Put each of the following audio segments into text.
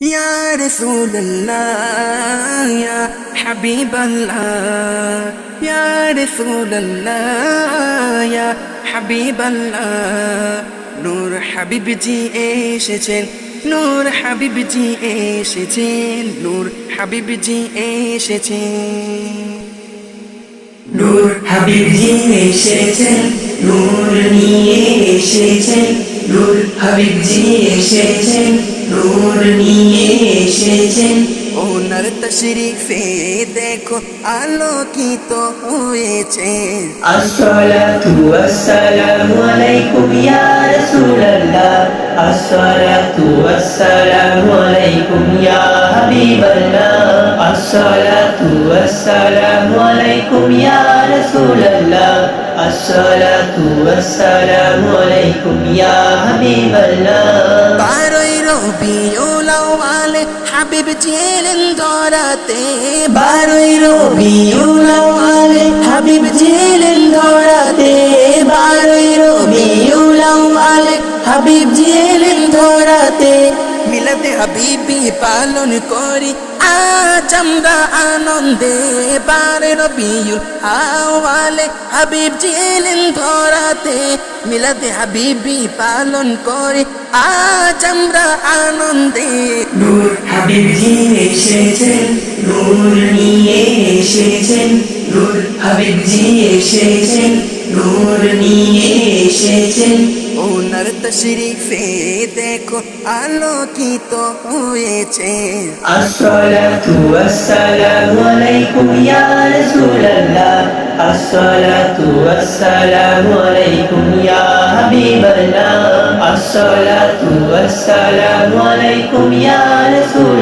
يا رسول الله يا حبيب الله يا رسول الله يا حبيب الله নূর হাবিবজি এসেছেন নূর হাবিবজি এসেছেন নূর হাবিবজি এসেছেন নূর হাবিবজি এসেছেন নূর নিয়ে এসেছেন হাবিবজি এসেছেন নূর নিয়ে এসেছেন। ওনার তশরিফে দেখো আলোকিত হয়েছে। আসসালাতু ওয়াসসালামু আলাইকুম ইয়া রাসূলুল্লাহ। আসসালাতু ওয়াসসালামু আলাইকুম ইয়া হাবিবাল্লাহ। আসসালাতু ওয়াসসালামু আলাইকুম ইয়া রাসূলুল্লাহ। আসসালাতু ওয়াসসালামু আলাইকুম ইয়া হাবিবাল্লাহ বারোই রবিউল আউয়ালে, হাবিব জেলেন ধরাতে। বারোই রবিউল আউয়ালে, হাবিব জেলেন ধরাতে। বারোই রবিউল আউয়ালে, হাবিব মিলাদে হাবিবি পালন করি। আজ আমরা আনন্দে বারে রবিউল আওয়ালে হাবিব জেলেন ধরাতে। মিলাদে হাবিবি পালন করি। আজ আমরা আনন্দে নূর হাবিবজি এসেছেন, নূর নিয়ে এসেছেন, নূর হাবিবজি এসেছেন। নূর নিয়ে এসেছেন ওনার তশরিফে দেখো আলোকিত হয়েছে। আসসালাতু আসসালামু আলাইকুম ইয়া রাসূলুল্লাহ। আসসালাতু আসসালামু আলাইকুম ইয়া হাবিবাল্লাহ। আসসালাতু আসসালামু আলাইকুম ইয়া রাসূল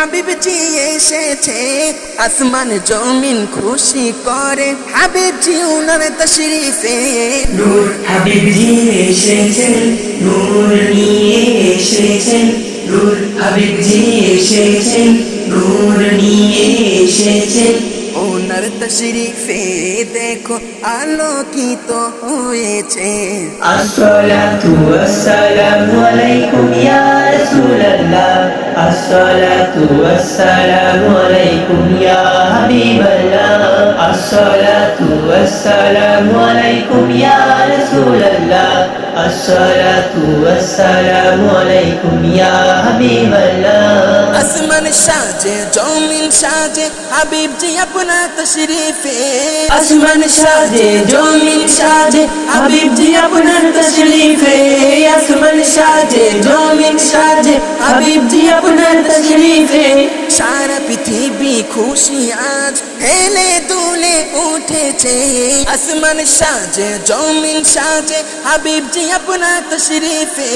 হাবিব জি এসেছে, আসমান জমিন খুশি করে। হাবিব জি উনার তশরিফে। নূর হাবিব জি এসেছেন নূর নিয়ে এসেছেন নূর হাবিব জি এসেছেন নূর নিয়ে এসেছেন ওনার তশরিফে দেখো আলোকিত হয়েছে। আসসালাতু ওয়াসসালামু আলাইকুম ইয়া রাসূলুল্লাহ। আসসালাতু ওয়াসসালামু আলাইকুম ইয়া হাবিবাল্লাহ। আসসালাতু ওয়াসসালামু আলাইকুম ইয়া রাসূলুল্লাহ। আসসালাতু ওয়াসসালামু আলাইকুম ইয়া হাবিবাল্লাহ আসমান সাজে জমিন সাজে হাবিব জি আপনার তশরিফে। আসমান সাজে জমিন সাজে হাবিব জি আপনার তশরিফে। আসমান সাজে জমিন সাজে হাবিব জি আপনার তশরিফে। সারা পৃথিবী খুশি আজ হেলে দুলে উঠেছে আসমান সাজে জমিন সাজে হাবিব জি আপনার তশরিফে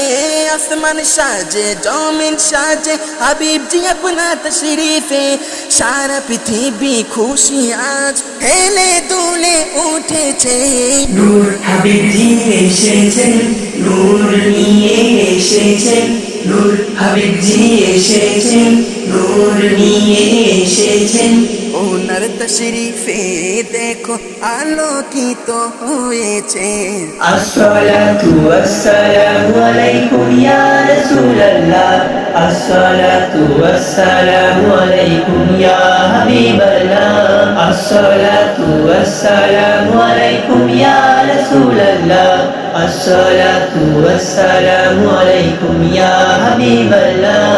আসমান সাজে জমিন সাজে হাবিব জি আপনার তশরিফে সারা পৃথিবী খুশি আজ হেলে দুলে উঠেছে নূর হাবিব জি এসেছেন নূর নিয়ে এসেছেন নূর হাবিবজি এসেছেন নূর নিয়ে এসেছেন। ওনার তশরিফে দেখো আলোকিত হয়েছে। আসসালাতু আসসালামু আলাইকুম ইয়া রাসূলুল্লাহ। আসসালাতু আসসালামু আলাইকুম ইয়া হাবিবাল্লাহ। আসসালাতু আসসালামু আলাইকুম ইয়া রাসূলুল্লাহ। আসসালাতু আসসালামু আলাইকুম ইয়া Happy Balad.